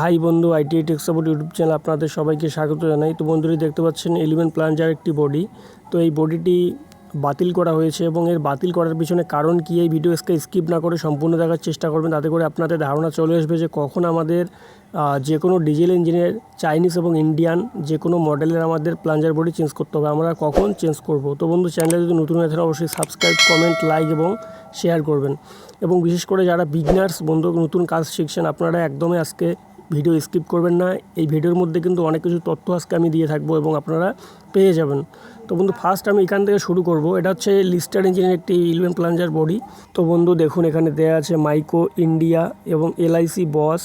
High বন্ধু IT tech support YouTube channel আপনাদের সবাইকে স্বাগত জানাই। তো বন্ধুরা দেখতে পাচ্ছেন এলিমেন্ট প্লাঞ্জার একটি বডি তো এই বডিটি বাতিল করা হয়েছে এবং এর বাতিল করার পিছনে কারণ কি এই ভিডিওসকে স্কিপ না করে সম্পূর্ণ দেখার চেষ্টা করবেন। তাতে করে আপনাদের ধারণা চলে আসবে যে কখন আমাদের যে কোনো ডিজেল ইঞ্জিনের চাইনিজ এবং ইন্ডিয়ান যে কোনো মডেলের আমাদের প্লাঞ্জার বডি চেঞ্জ করতে হবে। আমরা কখন চেঞ্জ করব? তো বন্ধু চ্যানেলে যদি নতুন হয়ে থাকে অবশ্যই সাবস্ক্রাইব কমেন্ট লাইক এবং শেয়ার করবেন। এবং বিশেষ করে যারা বিগনার্স বন্ধু, নতুন কাজ শিখছেন, আপনারা একদমই আজকে ভিডিও স্কিপ করবেন না। এই ভিডিওর মধ্যে কিন্তু অনেক কিছু তথ্য আজকে আমি দিয়ে থাকব এবং আপনারা পেয়ে যাবেন। তো বন্ধু ফার্স্ট আমি এখান থেকে শুরু করব। এটা হচ্ছে লিস্টার ইঞ্জিনের একটি ইলেভেন প্লাঞ্জার বডি তো বন্ধু, দেখুন, এখানে দেয়া আছে মাইকো ইন্ডিয়া এবং এলআইসি বস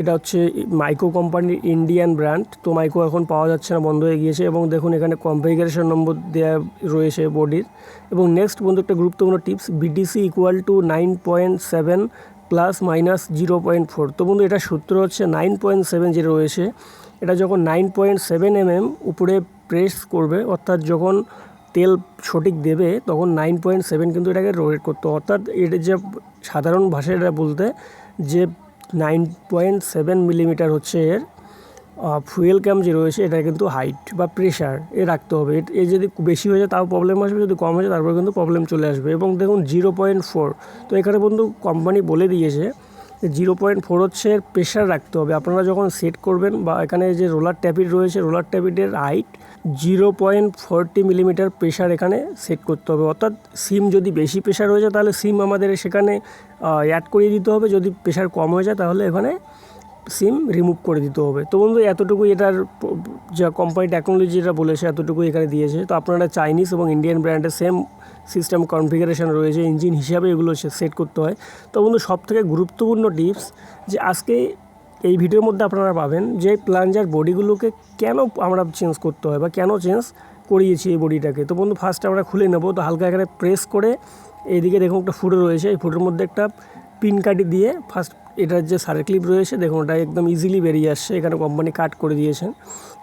এটা হচ্ছে মাইকো কোম্পানির ইন্ডিয়ান ব্র্যান্ড তো মাইকো এখন পাওয়া যাচ্ছে না, বন্ধ হয়ে গিয়েছে এবং দেখুন, এখানে কনফিগারেশন নম্বর দেওয়া রয়েছে বডির এবং নেক্সট বন্ধু, একটা গুরুত্বপূর্ণ tips BDC equal to nine point seven plus minus zero point four. তো বন্ধু, এটা সূত্র হচ্ছে নাইন পয়েন্ট সেভেন যে রয়েছে এটা যখন নাইন পয়েন্ট সেভেন এমএম উপরে প্রেস করবে, অর্থাৎ যখন তেল সঠিক দেবে, তখন নাইন পয়েন্ট সেভেন কিন্তু এটাকে রোটেট করতো অর্থাৎ এটা যে সাধারণ ভাষায় এটা বলতে, যে নাইন পয়েন্ট সেভেন মিলিমিটার হচ্ছে এর ফুয়েল ক্যাম্প যে রয়েছে, এটা কিন্তু হাইট বা প্রেশার এ রাখতে হবে। এ- যদি বেশি হয়ে যায়, তাও প্রবলেম আসবে, যদি কম হয়ে যায়, তারপরে কিন্তু প্রবলেম চলে আসবে। এবং দেখুন জিরো পয়েন্ট ফোর তো এখানে বন্ধু কোম্পানি বলে দিয়েছে জিরো পয়েন্ট ফোর হচ্ছে প্রেশার রাখতে হবে। আপনারা যখন সেট করবেন বা এখানে যে রোলার ট্যাপিড রয়েছে roller ট্যাপিডের height zero point forty millimeter pressure এখানে সেট করতে হবে। অর্থাৎ সিম যদি বেশি প্রেশার হয়ে যায়, তাহলে সিম আমাদের সেখানে অ্যাড করিয়ে দিতে হবে। যদি প্রেশার কম হয়ে যায়, তাহলে এখানে সিম রিমুভ করে দিতে হবে। তো বন্ধু এতটুকু এটার যা কোম্পানি টেকনোলজি যেটা বলেছে এতটুকু এখানে দিয়েছে। তো আপনারা চাইনিজ এবং ইন্ডিয়ান ব্র্যান্ডের সেম সিস্টেম কনফিগারেশন রয়েছে ইঞ্জিন হিসাবে এগুলো সেট করতে হয়। তো বন্ধু সব থেকে গুরুত্বপূর্ণ টিপস যে আজকে এই ভিডিওর মধ্যে আপনারা পাবেন যে প্লাঞ্জার বডিগুলোকে কেন আমরা চেঞ্জ করতে হয় বা কেন চেঞ্জ করিয়েছি এই বডিটাকে তো বন্ধু ফার্স্ট আমরা খুলে নেব। তো হালকা এখানে প্রেস করে এইদিকে দেখুন একটা ফুটো রয়েছে। এই ফুটোর মধ্যে একটা পিন কাটি দিয়ে ফার্স্ট এটার যে সারে ক্লিপ রয়েছে, দেখুন, ওটা একদম ইজিলি বেরিয়ে আসছে। এখানে কোম্পানি কাট করে দিয়েছেন।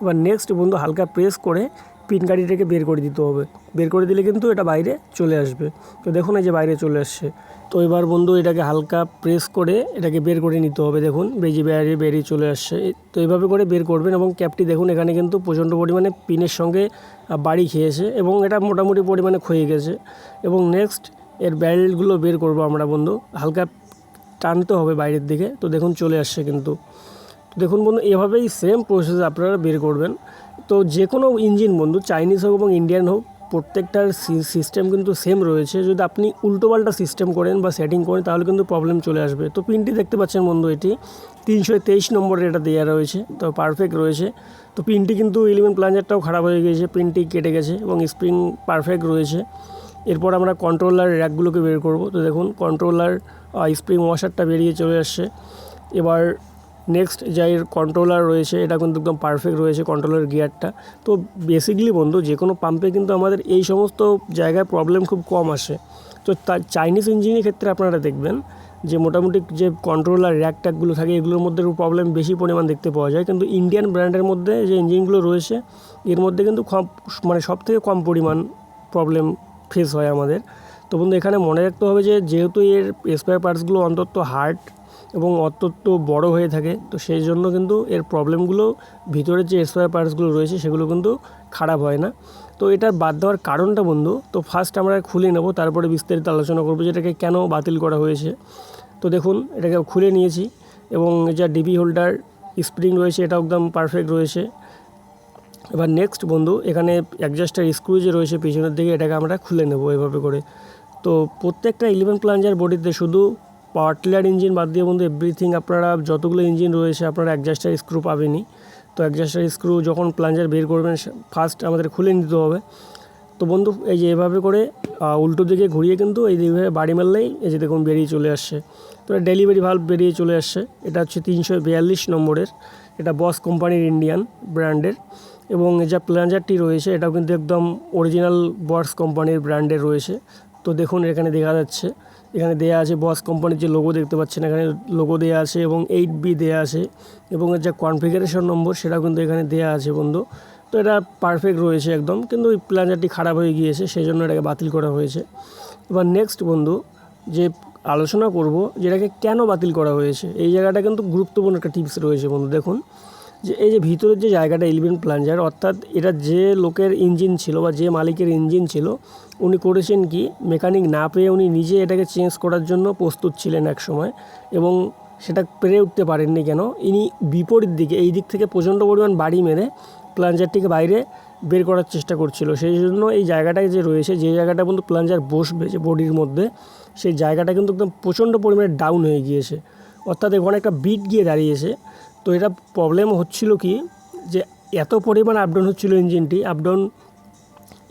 এবার নেক্সট বন্ধু, হালকা প্রেস করে পিন কাটিটাকে বের করে দিতে হবে। বের করে দিলে কিন্তু এটা বাইরে চলে আসবে। তো দেখুন, এই যে বাইরে চলে আসছে। তো এবার বন্ধু, এটাকে হালকা প্রেস করে এটাকে বের করে নিতে হবে। দেখুন বেজি বাইরে বেরিয়ে চলে আসছে। তো এইভাবে করে বের করবেন এবং ক্যাপটি দেখুন, এখানে কিন্তু প্রচণ্ড পরিমাণে পিনের সঙ্গে বাড়ি খেয়েছে এবং এটা মোটামুটি পরিমাণে ক্ষয়ে গেছে। এবং নেক্সট এর ব্যারেলগুলো বের করব আমরা বন্ধু, হালকা টানতে হবে বাইরের দিকে, তো দেখুন চলে আসছে কিন্তু। দেখুন বন্ধু, এভাবেই সেম প্রসেস আপনারা বের করবেন। তো যে কোনো ইঞ্জিন বন্ধু চাইনিজ হোক এবং ইন্ডিয়ান হোক, প্রত্যেকটার সিস্টেম কিন্তু সেম রয়েছে। যদি আপনি উল্টোপাল্টা সিস্টেম করেন বা সেটিং করেন, তাহলে কিন্তু প্রবলেম চলে আসবে। তো পিনটি দেখতে পাচ্ছেন বন্ধু এটি, তিনশো তেইশ নম্বরে এটা দেওয়া রয়েছে, তো পারফেক্ট রয়েছে। তো পিনটি কিন্তু ইলেভেন প্লাঞ্জারটাও খারাপ হয়ে গিয়েছে, পিনটি কেটে গেছে এবং স্প্রিং পারফেক্ট রয়েছে। এরপর আমরা কন্ট্রোলার র্যাকগুলোকে বের করব। তো দেখুন কন্ট্রোলার স্প্রিং ওয়াশারটা বেরিয়ে চলে আসছে। এবার নেক্সট যা এর কন্ট্রোলার রয়েছে, এটা কিন্তু একদম পারফেক্ট রয়েছে কন্ট্রোলার গিয়ারটা তো বেসিকলি বন্ধু যে কোনো পাম্পে কিন্তু আমাদের এই সমস্ত জায়গায় প্রবলেম খুব কম আসে। তো তার চাইনিজ ইঞ্জিনের ক্ষেত্রে আপনারা দেখবেন যে মোটামুটি যে কন্ট্রোলার র্যাক ট্যাকগুলো থাকে, এগুলোর মধ্যে প্রবলেম বেশি পরিমাণ দেখতে পাওয়া যায়। কিন্তু ইন্ডিয়ান ব্র্যান্ডের মধ্যে যে ইঞ্জিনগুলো রয়েছে, এর মধ্যে কিন্তু মানে সব থেকে কম পরিমাণ প্রবলেম ফেস হয় আমাদের। তো বন্ধু, এখানে মনে রাখতে হবে যে, যেহেতু এর স্পেয়ার পার্টসগুলো অন্তত হার্ড এবং অত্যন্ত বড় হয়ে থাকে, তো সেই জন্য কিন্তু এর প্রবলেমগুলো ভিতরের যে স্পেয়ার পার্টসগুলো রয়েছে, সেগুলো কিন্তু খারাপ হয় না। তো এটার বাদ দেওয়ার কারণটা বন্ধু, তো ফার্স্ট আমরা খুলে নেব, তারপরে বিস্তারিত আলোচনা করব যে এটাকে কেন বাতিল করা হয়েছে। তো দেখুন, এটাকে খুলে নিয়েছি এবং যা ডিবি হোল্ডার স্প্রিং রয়েছে এটা একদম পারফেক্ট রয়েছে। এবার নেক্সট বন্ধু, এখানে অ্যাডজাস্টার স্ক্রু যে রয়েছে পিছনের দিকে, এটাকে আমরা খুলে নেব এভাবে করে। তো প্রত্যেকটা ইলেভেন প্লাঞ্জার বডিতে শুধু পাওয়ার ইঞ্জিন বাদ দিয়ে বন্ধু এভরিথিং আপনারা, যতগুলো ইঞ্জিন রয়েছে, আপনারা অ্যাডজাস্টার স্ক্রু পাবেনই। তো অ্যাডজাস্টার স্ক্রু যখন প্লাঞ্জার বের করবেন ফার্স্ট আমাদের খুলে নিতে হবে। তো বন্ধু, এই যে এভাবে করে উল্টো দিকে ঘুরিয়ে কিন্তু এই দিকে বাড়ি মারলেই এই যে দেখুন বেরিয়ে চলে আসছে। তো ডেলিভারি ভাল্ব বেরিয়ে চলে আসছে। এটা হচ্ছে তিনশো বিয়াল্লিশ নম্বরের, এটা বস কোম্পানির ইন্ডিয়ান ব্র্যান্ডের এবং এই যা রয়েছে, এটাও কিন্তু একদম অরিজিনাল বস কোম্পানির ব্র্যান্ডের রয়েছে। তো দেখুন, এখানে দেখা যাচ্ছে, এখানে দেয়া আছে বস কোম্পানির যে লোগো দেখতে পাচ্ছেন, এখানে লোগো দেয়া আছে এবং এইট বি দেয়া আছে এবং এর যে কনফিগারেশন নম্বর সেটাও কিন্তু এখানে দেয়া আছে বন্ধু। তো এটা পারফেক্ট রয়েছে একদম, কিন্তু ওই প্লাঞ্জারটি খারাপ হয়ে গিয়েছে সেই জন্য এটাকে বাতিল করা হয়েছে। এবার নেক্সট বন্ধু, যে আলোচনা করব, যেটাকে কেন বাতিল করা হয়েছে, এই জায়গাটা কিন্তু গুরুত্বপূর্ণ একটা টিপস রয়েছে বন্ধু, দেখুন। যে এই যে ভিতরের যে জায়গাটা ইলেভেন প্লাঞ্জার অর্থাৎ এটা যে লোকের ইঞ্জিন ছিল বা যে মালিকের ইঞ্জিন ছিল, উনি করেছেন কি, মেকানিক না পেয়ে উনি নিজে এটাকে চেঞ্জ করার জন্য প্রস্তুত ছিলেন এক সময় এবং সেটা পেরে উঠতে পারেননি কেন? ইনি বিপরীত দিকে, এই দিক থেকে প্রচণ্ড পরিমাণ বাড়ি মেরে প্লাঞ্জারটিকে বাইরে বের করার চেষ্টা করছিল। সেই জন্য এই জায়গাটায় যে রয়েছে, যে জায়গাটা কিন্তু প্লাঞ্জার বসবে যে বডির মধ্যে, সেই জায়গাটা কিন্তু একদম প্রচণ্ড পরিমাণে ডাউন হয়ে গিয়েছে। অর্থাৎ এখানে একটা বিট গিয়ে দাঁড়িয়েছে। তো এটা প্রবলেম হচ্ছিল কি, যে এত পরিমাণ আপডাউন হচ্ছিল ইঞ্জিনটি আপডাউন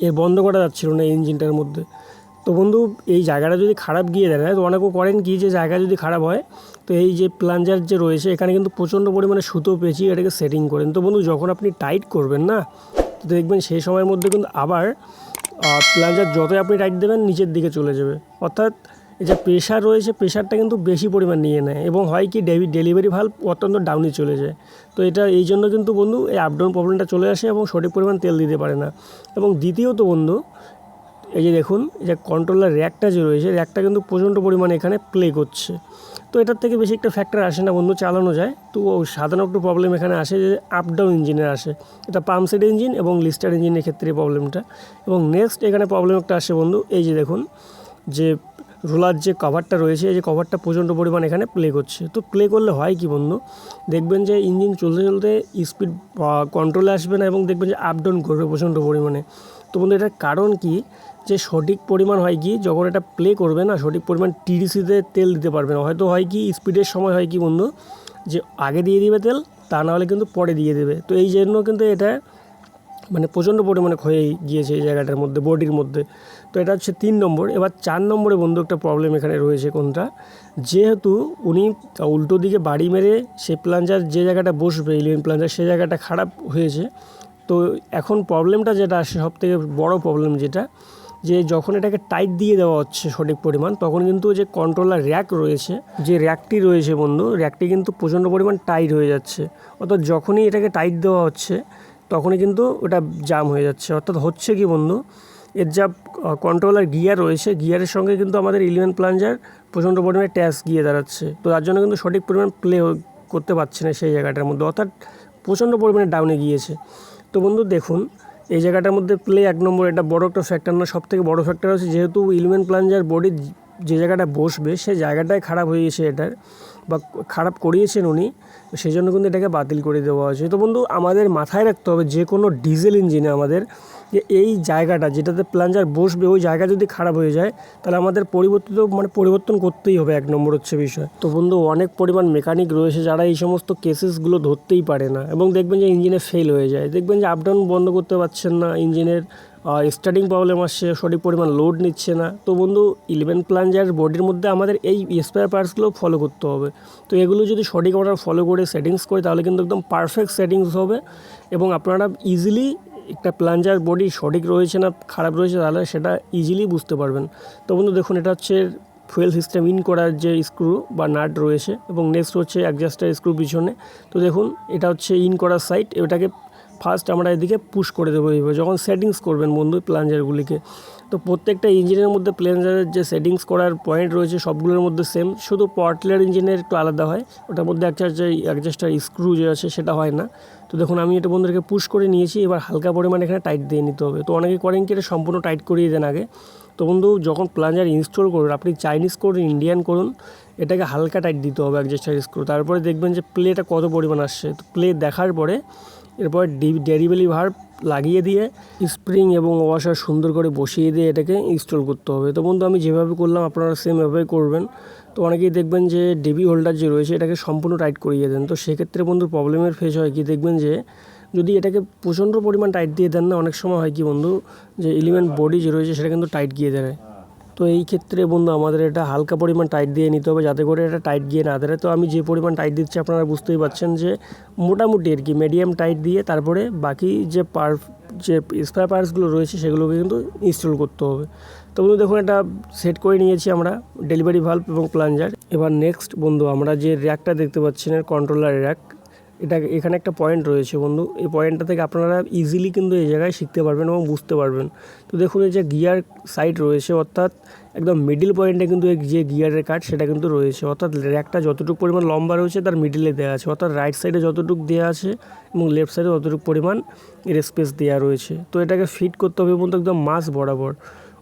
এ বন্ধ করা যাচ্ছিল না ইঞ্জিনটার মধ্যে। তো বন্ধু, এই জায়গাটা যদি খারাপ গিয়ে দাঁড়ায়, তো অনেকেও করেন কি, যে জায়গা যদি খারাপ হয়, তো এই যে প্লাঞ্জার যে রয়েছে, এখানে কিন্তু প্রচণ্ড পরিমাণে সুতো পেঁচিয়ে এটাকে সেটিং করেন। তো বন্ধু, যখন আপনি টাইট করবেন না, তো দেখবেন সেই সময়ের মধ্যে কিন্তু আবার প্লাঞ্জার যতই আপনি টাইট দেবেন, নিচের দিকে চলে যাবে। অর্থাৎ যে প্রেশার রয়েছে প্রেশারটা কিন্তু বেশি পরিমাণ নিয়ে নেয়। এবং হয় কি ডেলিভারি ভাল্ব অত্যন্ত ডাউনে চলে যায়। তো এটা, এই জন্য কিন্তু বন্ধু, এই আপডাউন প্রবলেমটা চলে আসে এবং সঠিক পরিমাণ তেল দিতে পারে না। এবং দ্বিতীয়ত বন্ধু, এই যে দেখুন, এই যে কন্ট্রোলার র্যাকটা যে রয়েছে র্যাকটা কিন্তু প্রচণ্ড পরিমাণে এখানে প্লে করছে। তো এটার থেকে বেশি একটা ফ্যাক্টর আসে না বন্ধু, চালানো যায়। তো সাধারণ একটু প্রবলেম এখানে আসে যে আপ ডাউন ইঞ্জিনের আসে। এটা পাম্প সেট ইঞ্জিন এবং লিস্টার ইঞ্জিনের ক্ষেত্রে প্রবলেমটা এবং নেক্সট এখানে প্রবলেম একটা আসে বন্ধু, এই যে দেখুন, যে রোলার যে কভারটা রয়েছে, এই যে কভারটা প্রচণ্ড পরিমাণ এখানে প্লে করছে। তো প্লে করলে হয় কি বন্ধু? দেখবেন যে ইঞ্জিন চলতে চলতে স্পিড কন্ট্রোলে আসবে না এবং দেখবেন যে আপ ডাউন করবে প্রচণ্ড পরিমাণে। তো বন্ধু, এটার কারণ কি? যে সঠিক পরিমাণ হয় কি? যখন এটা প্লে করবে না, সঠিক পরিমাণ টিডিসিতে তেল দিতে পারবে না। হয়তো হয় কি? স্পিডের সময় হয় কি বন্ধু? যে আগে দিয়ে দিবে তেল, তা নাহলে কিন্তু পরে দিয়ে দেবে। তো এই জন্য কিন্তু এটা মানে প্রচণ্ড পরিমাণে ক্ষয়ে গিয়েছে এই জায়গাটার মধ্যে বডির মধ্যে। তো এটা হচ্ছে তিন নম্বর। এবার চার নম্বরে বন্ধু একটা প্রবলেম এখানে রয়েছে কোনটা? যেহেতু উনি উল্টো দিকে বাড়ি মেরে সে প্লাঞ্জার যে জায়গাটা বসবে ইলেভেন প্লাঞ্জার সে জায়গাটা খারাপ হয়েছে। তো এখন প্রবলেমটা যেটা আসে সব থেকে বড়ো প্রবলেম যেটা, যে যখন এটাকে টাইট দিয়ে দেওয়া হচ্ছে সঠিক পরিমাণ, তখন কিন্তু যে কন্ট্রোলার র্যাক রয়েছে, যে র্যাকটি রয়েছে বন্ধু র্যাকটি কিন্তু প্রচণ্ড পরিমাণ টাইট হয়ে যাচ্ছে। অর্থাৎ যখনই এটাকে টাইট দেওয়া হচ্ছে, তখনই কিন্তু ওটা জাম হয়ে যাচ্ছে। অর্থাৎ হচ্ছে কি বন্ধু এর যা কন্ট্রোলার গিয়ার রয়েছে গিয়ারের সঙ্গে কিন্তু আমাদের ইলেভেন প্লাঞ্জার প্রচণ্ড পরিমাণে ট্যাস গিয়ে দাঁড়াচ্ছে। তো তার জন্য কিন্তু সঠিক পরিমাণ প্লে করতে পারছে না সেই জায়গাটার মধ্যে, অর্থাৎ প্রচণ্ড পরিমাণে ডাউনে গিয়েছে। তো বন্ধু, দেখুন, এই জায়গাটার মধ্যে প্লে এক নম্বর, এটা বড় একটা ফ্যাক্টর না সব থেকে বড়ো ফ্যাক্টর হচ্ছে যেহেতু ইলমেন প্লাঞ্জার বডি যে জায়গাটা বসবে, সে জায়গাটাই খারাপ হয়ে গেছে এটার। বা খারাপ করিয়েছেন উনি সেই জন্য কিন্তু এটাকে বাতিল করে দেওয়া হয়েছে। তো বন্ধু, আমাদের মাথায় রাখতে হবে যে কোনো ডিজেল ইঞ্জিনে আমাদের যে এই জায়গাটা, যেটাতে প্লাঞ্জার বসবে, ওই জায়গা যদি খারাপ হয়ে যায়, তাহলে আমাদের পরিবর্তিত মানে পরিবর্তন করতেই হবে, এক নম্বর হচ্ছে বিষয়। তো বন্ধু, অনেক পরিমাণ মেকানিক রয়েছে যারা এই সমস্ত কেসেসগুলো ধরতেই পারে না, এবং দেখবেন যে ইঞ্জিনে ফেল হয়ে যায়। দেখবেন যে আপডাউন বন্ধ করতে পারছেন না ইঞ্জিনের স্টার্টিং প্রবলেম আসছে, সঠিক পরিমাণ লোড নিচ্ছে না। তো বন্ধু ইলেভেন প্লাঞ্জার বডির মধ্যে আমাদের এই স্পেয়ার পার্টসগুলো ফলো করতে হবে। তো এগুলো যদি সঠিক আমরা ফলো করে সেটিংস করি, তাহলে কিন্তু একদম পারফেক্ট সেটিংস হবে। এবং আপনারা ইজিলি একটা প্লাঞ্জার বডি সঠিক রয়েছে না, খারাপ রয়েছে, তাহলে সেটা ইজিলি বুঝতে পারবেন। তো বন্ধু, দেখুন, এটা হচ্ছে ফুয়েল সিস্টেম ইন করার যে স্ক্রু বা নাট রয়েছে। এবং নেক্সট হচ্ছে অ্যাডজাস্টার স্ক্রু পিছনে। তো দেখুন, এটা হচ্ছে ইন করার সাইড এটাকে ফার্স্ট আমরা এদিকে পুশ করে দেবো এইভাবে। যখন সেটিংস করবেন বন্ধু প্লাঞ্জারগুলিকে তো প্রত্যেকটা ইঞ্জিনের মধ্যে প্লেঞ্জারের যে সেটিংস করার পয়েন্ট রয়েছে সবগুলোর মধ্যে সেম শুধু পটলের ইঞ্জিনের একটু আলাদা হয়। ওটার মধ্যে একটা যে অ্যাডজাস্টার স্ক্রু যে আছে সেটা হয় না। তো দেখুন, আমি এটা বন্ধুদেরকে পুশ করে নিয়েছি। এবার হালকা পরিমাণে এখানে টাইট দিয়ে নিতে হবে। তো অনেকে করেন কি, এটা সম্পূর্ণ টাইট করিয়ে দেন আগে। তো বন্ধু, যখন প্লাঞ্জার ইনস্টল করুন আপনি চাইনিজ করুন ইন্ডিয়ান করুন, এটাকে হালকা টাইট দিতে হবে অ্যাডজাস্টার স্ক্রু তারপরে দেখবেন যে প্লেটা কত পরিমাণ আসছে। তো প্লে দেখার পরে এরপর ডেরিভেলি ভার লাগিয়ে দিয়ে স্প্রিং এবং ওয়াশার সুন্দর করে বসিয়ে দিয়ে এটাকে ইনস্টল করতে হবে। তো বন্ধু, আমি যেভাবে করলাম, আপনারা সেম এভাবে করবেন। তো অনেকেই দেখবেন যে ডেবি হোল্ডার যে রয়েছে, এটাকে সম্পূর্ণ টাইট করিয়ে দেন। তো সেক্ষেত্রে বন্ধু প্রবলেমের ফেস হয় কি? দেখবেন যে যদি এটাকে প্রচণ্ড পরিমাণ টাইট দিয়ে দেন না, অনেক সময় হয় কি বন্ধু, যে এলিমেন্ট বডি যে রয়েছে, সেটা কিন্তু টাইট গিয়ে দেয় তো এই ক্ষেত্রে বন্ধু আমাদের এটা হালকা পরিমাণ টাইট দিয়ে নিতে হবে, যাতে করে এটা টাইট গিয়ে না ধরে। তো আমি যে পরিমাণ টাইট দিচ্ছি আপনারা বুঝতেই পারছেন যে মোটামুটি আর কি মিডিয়াম টাইট দিয়ে তারপরে বাকি যে পার যে স্পেয়ার পার্টসগুলো রয়েছে সেগুলোকে কিন্তু ইনস্টল করতে হবে। তো বন্ধু দেখুন এটা সেট করে নিয়েছি আমরা ডেলিভারি ভাল্ব এবং প্লাঞ্জার এবার নেক্সট বন্ধু আমরা যে র্যাকটা দেখতে পাচ্ছেন কন্ট্রোলার র্যাক এটা এখানে একটা পয়েন্ট রয়েছে বন্ধু। এই পয়েন্টটা থেকে আপনারা ইজিলি কিন্তু এই জায়গায় শিখতে পারবেন এবং বুঝতে পারবেন। তো দেখুন, এই যে গিয়ার সাইড রয়েছে, অর্থাৎ একদম মিডিল পয়েন্টে কিন্তু যে গিয়ারের কাঠ সেটা কিন্তু রয়েছে। অর্থাৎ র্যাকটা যতটুকু পরিমাণ লম্বা রয়েছে, তার মিডিলে দেওয়া আছে। অর্থাৎ রাইট সাইডে যতটুকু দেওয়া আছে এবং লেফট সাইডে ততটুকু পরিমাণ এর স্পেস দেওয়া রয়েছে। তো এটাকে ফিট করতে হবে বলতে একদম মাস বরাবর।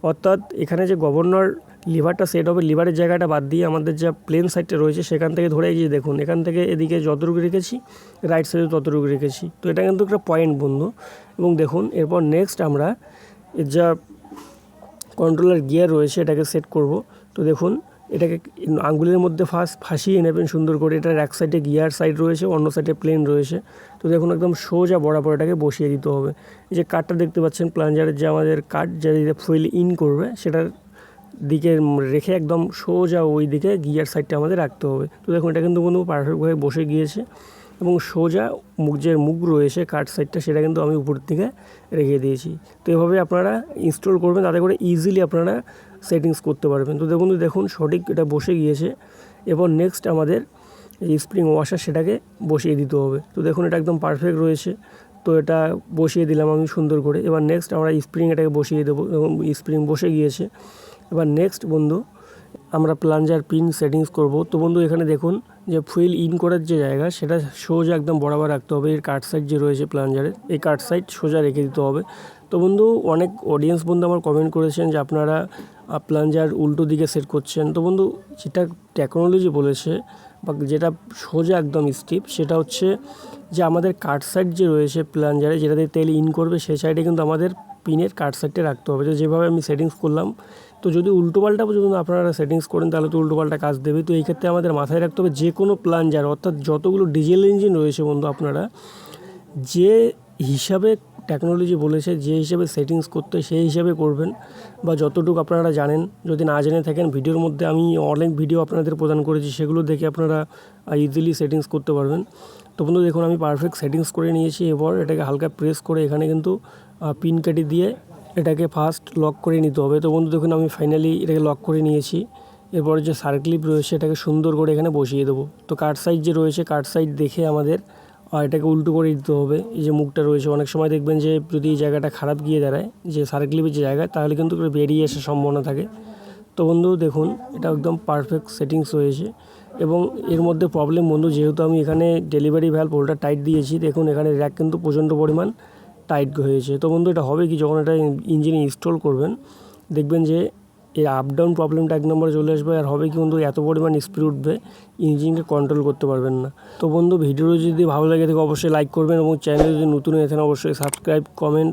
অর্থাৎ এখানে যে গভর্নর লিভারটা সেট হবে লিভারের জায়গাটা বাদ দিয়ে আমাদের যা প্লেন সাইডটা রয়েছে, সেখান থেকে ধরে গিয়ে দেখুন, এখান থেকে এদিকে যতটুকু রেখেছি রাইট সাইডে ততটুকু রেখেছি। তো এটা কিন্তু একটা পয়েন্ট বন্ধু। এবং দেখুন, এরপর নেক্সট আমরা যা কন্ট্রোলার গিয়ার রয়েছে, এটাকে সেট করব। তো দেখুন এটাকে আঙ্গুলের মধ্যে ফার্স্ট ফাঁসিয়ে নেবেন সুন্দর করে। এটার এক সাইডে গিয়ার সাইড রয়েছে, অন্য সাইডে প্লেন রয়েছে। তো দেখুন একদম সোজা বরাবর এটাকে বসিয়ে দিতে হবে। এই যে কাঠটা দেখতে পাচ্ছেন প্লাঞ্জারের যে আমাদের কাঠ যেটা ফুয়েল ইন করবে, সেটার দিকে রেখে একদম সোজা ওই দিকে গিয়ার সাইডটা আমাদের রাখতে হবে। তো দেখুন এটা কিন্তু বন্ধু পারফেক্টভাবে বসে গিয়েছে এবং সোজা মুখ যে মুখ রয়েছে কাঠ সাইডটা সেটা কিন্তু আমি উপর দিকে রেখে দিয়েছি। তো এভাবে আপনারা ইনস্টল করবেন, তাতে করে ইজিলি আপনারা সেটিংস করতে পারবেন। তো দেখুন দেখুন, সঠিক এটা বসে গিয়েছে। এবার নেক্সট আমাদের এই স্প্রিং ওয়াশার সেটাকে বসিয়ে দিতে হবে। তো দেখুন, এটা একদম পারফেক্ট রয়েছে। তো এটা বসিয়ে দিলাম আমি সুন্দর করে। এবার নেক্সট আমরা স্প্রিং এটাকে বসিয়ে দেবো, এবং স্প্রিং বসে গিয়েছে। এবার নেক্সট বন্ধু, আমরা প্লাঞ্জার পিন সেটিংস করব। তো বন্ধু, এখানে দেখুন, যে ফুয়েল ইন করার যে জায়গা, সেটা সোজা একদম বরাবর রাখতে হবে। এর কাট সাইড যে রয়েছে প্লাঞ্জারের এই কাট সাইড সোজা রেখে দিতে হবে। তো বন্ধু, অনেক অডিয়েন্স বন্ধু আমার কমেন্ট করেছেন যে আপনারা প্লাঞ্জার উল্টো দিকে সেট করছেন। তো বন্ধু, যেটা টেকনোলজি বলেছে বা যেটা সোজা একদম স্টিপ সেটা হচ্ছে যে আমাদের কাট সাইড যে রয়েছে প্লাঞ্জারে দিয়ে তেল ইন করবে সেই সাইডে কিন্তু আমাদের পিনের কাট সাইডটা রাখতে হবে। তো যেভাবে আমি সেটিংস করলাম, তো যদি উল্টোপাল্টা যদি আপনারা সেটিংস করেন, তাহলে তো উল্টোপাল্টা কাজ দেবে। তো এই ক্ষেত্রে আমাদের মাথায় রাখতে হবে যে কোনো প্লাঞ্জার অর্থাৎ যতগুলো ডিজেল ইঞ্জিন রয়েছে বন্ধু আপনারা, যে হিসাবে টেকনোলজি বলেছে, যে হিসেবে সেটিংস করতে সেই হিসাবে করবেন। বা যতটুকু আপনারা জানেন, যদি না জেনে থাকেন, ভিডিওর মধ্যে আমি অনেক ভিডিও আপনাদের প্রদান করেছি, সেগুলো দেখে আপনারা ইজিলি সেটিংস করতে পারবেন। তো বন্ধু, দেখুন, আমি পারফেক্ট সেটিংস করে নিয়েছি, এবার এটাকে হালকা প্রেস করে এখানে কিন্তু পিন কেটে দিয়ে এটাকে ফার্স্ট লক করে নিতে হবে। তো বন্ধু, দেখুন, আমি ফাইনালি এটাকে লক করে নিয়েছি। এরপর যে সার্ক্লিপ রয়েছে, এটাকে সুন্দর করে এখানে বসিয়ে দেবো। তো কাট সাইড যে রয়েছে কাট সাইড দেখে আমাদের এটাকে উল্টো করে দিতে হবে। এই যে মুখটা রয়েছে, অনেক সময় দেখবেন যে যদি এই জায়গাটা খারাপ গিয়ে দাঁড়ায়, যে সার্ক্লিপের যে জায়গায়, তাহলে কিন্তু বেরিয়ে আসার সম্ভাবনা থাকে। তো বন্ধু, দেখুন, এটা একদম পারফেক্ট সেটিংস হয়েছে এবং এর মধ্যে প্রবলেম বন্ধু, যেহেতু আমি এখানে ডেলিভারি ভ্যালভ ওলটা টাইট দিয়েছি, দেখুন এখানে র্যাক কিন্তু প্রচণ্ড পরিমাণ টাইট হয়েছে। তো বন্ধু, এটা হবে কি? যখন এটা ইঞ্জিনে ইনস্টল করবেন, দেখবেন যে এই আপ ডাউন প্রবলেমটা এক নম্বরে চলে আসবে আর হবে কি বন্ধু, এত পরিমাণ স্পিড উঠবে ইঞ্জিনকে কন্ট্রোল করতে পারবেন না। তো বন্ধু ভিডিও যদি ভালো লাগে থাকে, অবশ্যই লাইক করবেন এবং চ্যানেলে যদি নতুন হয়ে থাকেন, অবশ্যই সাবস্ক্রাইব কমেন্ট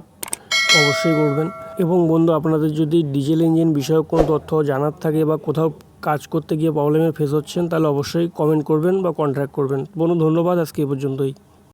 অবশ্যই করবেন। এবং বন্ধু, আপনাদের যদি ডিজেল ইঞ্জিন বিষয়ক কোনো তথ্য জানার থাকে বা কোথাও কাজ করতে গিয়ে প্রবলেমে ফেস হচ্ছেন, তাহলে অবশ্যই কমেন্ট করবেন বা কন্ট্যাক্ট করবেন। বন্ধু, ধন্যবাদ। আজকে এ পর্যন্তই।